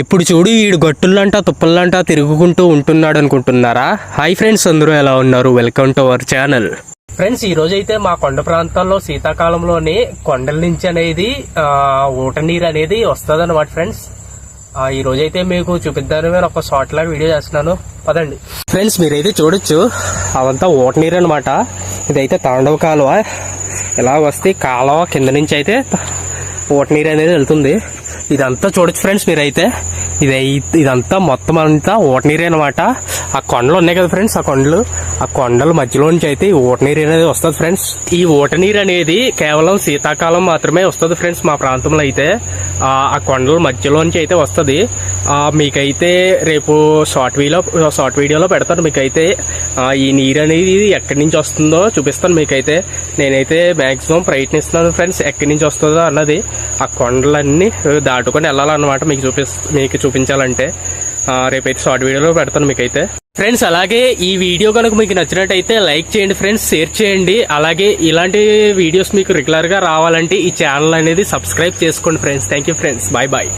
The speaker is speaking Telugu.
ఇప్పుడు చూడు ఈడు గట్టుల్లంటా తుప్పల్లంటా తిరుగుకుంటూ ఉంటున్నాడు అనుకుంటున్నారా హాయ్ ఫ్రెండ్స్ అందరూ ఎలా ఉన్నారు? Welcome to our channel friends ఈ రోజైతే మా కొండ ప్రాంతాల్లో శీతాకాలంలోనే కొండల నుంచి అనేది ఊట నీరు అనేది వస్తుంది అనమాట ఫ్రెండ్స్ ఈ రోజైతే మీకు చూపిద్దాను నేను ఒక షార్ట్ లాగా వీడియో చేస్తున్నాను. పదండి. ఫ్రెండ్స్ మీరైతే చూడొచ్చు అవంతా ఊట నీరు అనమాట ఇదైతే తాండవ కాలువ. ఇలా వస్తే కాలువ కింద నుంచి అయితే ఊట నీరు అనేది వెళ్తుంది. ఇదంతా చూడొచ్చు ఫ్రెండ్స్ మీరైతే. ఇది ఇదంతా మొత్తం అంతా ఊటనీరు అనమాట ఆ కొండలు ఉన్నాయి కదా ఫ్రెండ్స్ ఆ కొండలు. ఆ కొండల మధ్యలో నుంచి అయితే ఈ ఊటనీరు అనేది వస్తుంది ఫ్రెండ్స్. ఈ ఓటనీరు అనేది కేవలం శీతాకాలం మాత్రమే వస్తుంది ఫ్రెండ్స్ మా ప్రాంతంలో అయితే. ఆ కొండల మధ్యలో నుంచి అయితే వస్తుంది. మీకైతే రేపు షార్ట్ వీడియో షార్ట్ వీడియోలో పెడతాను. మీకైతే ఈ నీరు అనేది ఎక్కడి నుంచి వస్తుందో చూపిస్తాను మీకైతే. నేనైతే మ్యాక్సిమం ప్రయత్నిస్తున్నాను ఫ్రెండ్స్ ఎక్కడి నుంచి వస్తుందో అన్నది. ఆ కొండలన్నీ దాటుకొని వెళ్ళాలన్నమాట మీకు చూపి మీకు చూపించాలంటే. రేపైతే షార్ట్ వీడియోలో పెడతాను మీకైతే. ఫ్రెండ్స్ అలాగే ఈ వీడియో కనుక మీకు నచ్చినట్టయితే లైక్ చేయండి ఫ్రెండ్స్ షేర్ చేయండి. అలాగే ఇలాంటి వీడియోస్ మీకు రెగ్యులర్గా రావాలంటే ఈ ఛానల్ అనేది సబ్స్క్రైబ్ చేసుకోండి friends. Thank you friends. Bye bye.